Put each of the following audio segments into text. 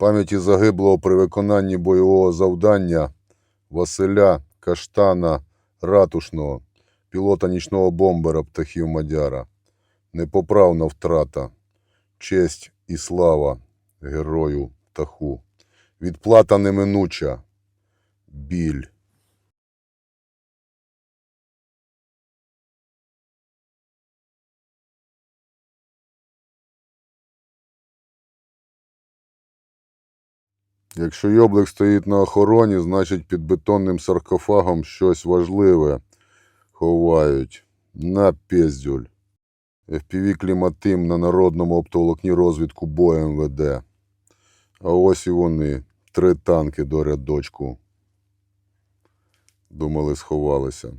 Пам'яті загиблого при виконанні бойового завдання Василя Каштана Ратушного, пілота нічного бомбера птахів Мадяра. Непоправна втрата, честь і слава герою птаху. Відплата неминуча, біль. Якщо йоблик стоїть на охороні, значить під бетонним саркофагом щось важливе ховають. На піздюль. FPV Кліматим на народному оптоволокні розвідку боєм веде. А ось і вони. Три танки до рядочку. Думали, сховалися.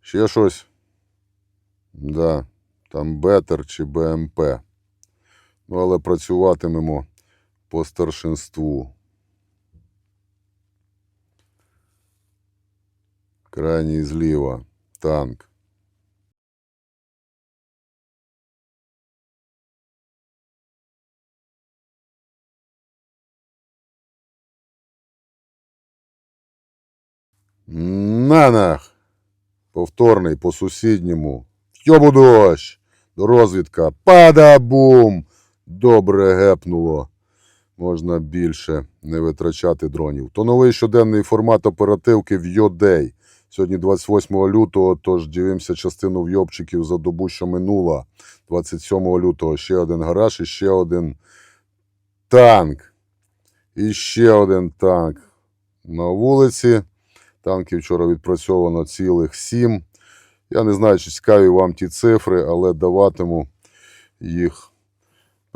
Ще щось? Да, там Бетер чи БМП. Ну, але працюватимемо по старшинству. Крайній зліва. Танк. На нах! Повторний по сусідньому. Йобу дощ! До розвідка. Пада-бум! Добре гепнуло. Можна більше не витрачати дронів. То новий щоденний формат оперативки в Йодей. Сьогодні 28 лютого, тож дивимося частину вйобчиків за добу, що минула. 27 лютого ще один гараж і ще один танк. І ще один танк на вулиці. Танків вчора відпрацьовано цілих сім. Я не знаю, чи цікаві вам ті цифри, але даватиму їх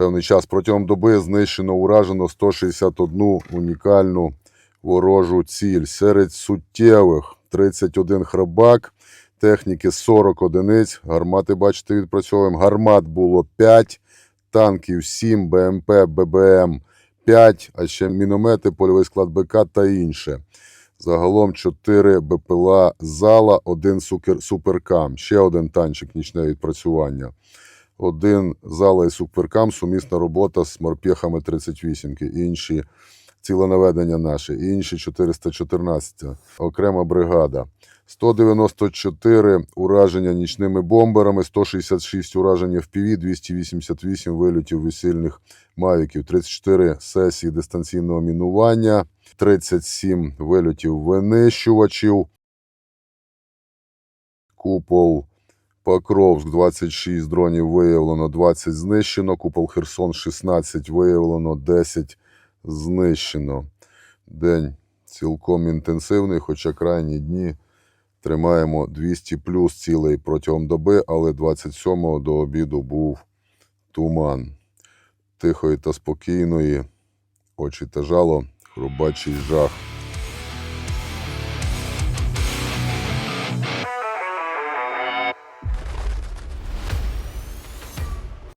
певний час. Протягом доби знищено уражено 161 унікальну ворожу ціль. Серед суттєвих 31 храбак, техніки 40 одиниць. Гармати, бачите, відпрацьовуємо. Гармат було 5, танків 7, БМП, ББМ 5, а ще міномети, польовий склад БК та інше. Загалом 4 БПЛА зала, один суперкам, ще один танчик нічне відпрацювання. Один зала і суперкам, сумісна робота з морпехами 38 інші ціленаведення наші, інші 414, окрема бригада. 194 ураження нічними бомберами, 166 уражень FPV, 288 вильотів весільних мавіків, 34 сесії дистанційного мінування, 37 вильотів винищувачів, купол Покровськ 26 дронів виявлено, 20 знищено, купол Херсон 16 виявлено, 10 знищено. День цілком інтенсивний, хоча крайні дні тримаємо 200 плюс цілей протягом доби, але 27-го до обіду був туман. Тихої та спокійної, очі та жало, хробачий жах.